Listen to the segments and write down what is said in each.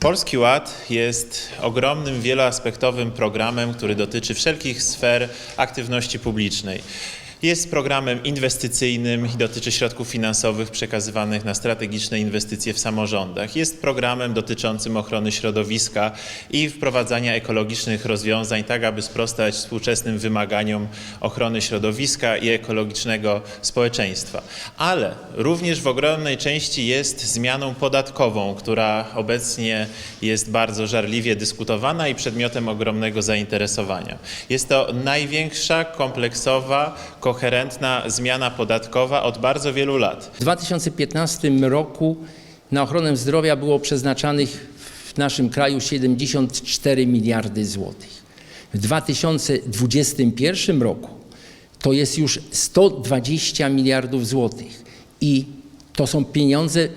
Polski Ład jest ogromnym, wieloaspektowym programem, który dotyczy wszelkich sfer aktywności publicznej. Jest programem inwestycyjnym i dotyczy środków finansowych przekazywanych na strategiczne inwestycje w samorządach. Jest programem dotyczącym ochrony środowiska i wprowadzania ekologicznych rozwiązań, tak aby sprostać współczesnym wymaganiom ochrony środowiska i ekologicznego społeczeństwa. Ale również w ogromnej części jest zmianą podatkową, która obecnie jest bardzo żarliwie dyskutowana i przedmiotem ogromnego zainteresowania. Jest to największa, kompleksowa, koherentna zmiana podatkowa od bardzo wielu lat. W 2015 roku na ochronę zdrowia było przeznaczanych w naszym kraju 74 miliardy złotych. W 2021 roku to jest już 120 miliardów złotych i to są pieniądze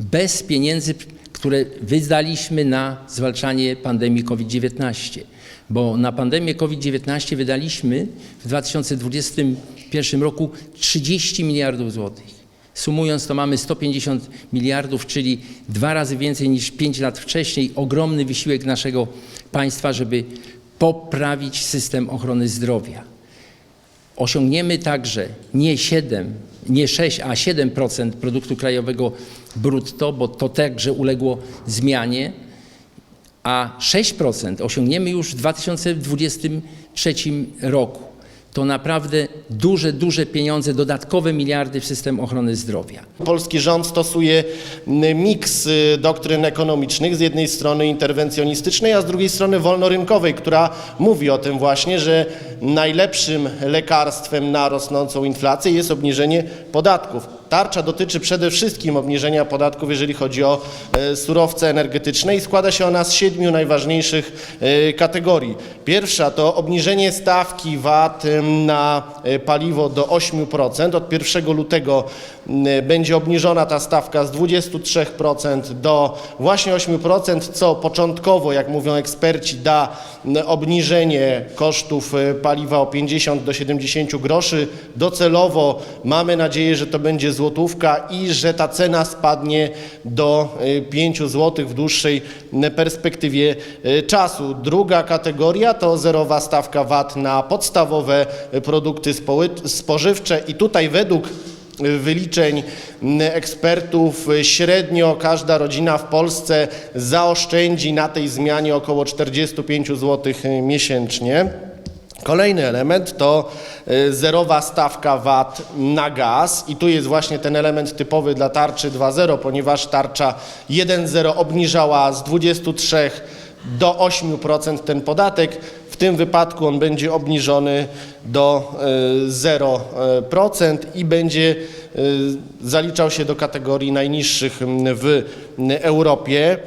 bez pieniędzy, które wydaliśmy na zwalczanie pandemii COVID-19. Bo na pandemię COVID-19 wydaliśmy w 2021 roku 30 miliardów złotych. Sumując to mamy 150 miliardów, czyli dwa razy więcej niż 5 lat wcześniej. Ogromny wysiłek naszego państwa, żeby poprawić system ochrony zdrowia. Osiągniemy także nie 7, nie 6, a 7% produktu krajowego brutto, bo to także uległo zmianie, a 6% osiągniemy już w 2023 roku. To naprawdę duże, duże pieniądze, dodatkowe miliardy w system ochrony zdrowia. Polski rząd stosuje miks y, doktryn ekonomicznych, z jednej strony interwencjonistycznej, a z drugiej strony wolnorynkowej, która mówi o tym właśnie, że najlepszym lekarstwem na rosnącą inflację jest obniżenie podatków. Tarcza dotyczy przede wszystkim obniżenia podatków, jeżeli chodzi o e, surowce energetyczne i składa się ona z siedmiu najważniejszych e, kategorii. Pierwsza to obniżenie stawki VAT na e, paliwo do 8%. Od 1 lutego będzie obniżona ta stawka z 23% do właśnie 8%, co początkowo, jak mówią eksperci, da obniżenie kosztów paliwa o 50 do 70 groszy. Docelowo mamy nadzieję, że to będzie złotówka i że ta cena spadnie do y, 5 zł w dłuższej y, perspektywie y, czasu. Druga kategoria to zerowa stawka VAT na podstawowe y, produkty spożywcze i tutaj według y, wyliczeń ekspertów y, średnio każda rodzina w Polsce zaoszczędzi na tej zmianie około 45 zł miesięcznie. Kolejny element to y, zerowa stawka VAT na gaz i tu jest właśnie ten element typowy dla tarczy 2.0, ponieważ tarcza 1.0 obniżała z 23 do 8% ten podatek. W tym wypadku on będzie obniżony do y, 0% i będzie y, zaliczał się do kategorii najniższych w Europie.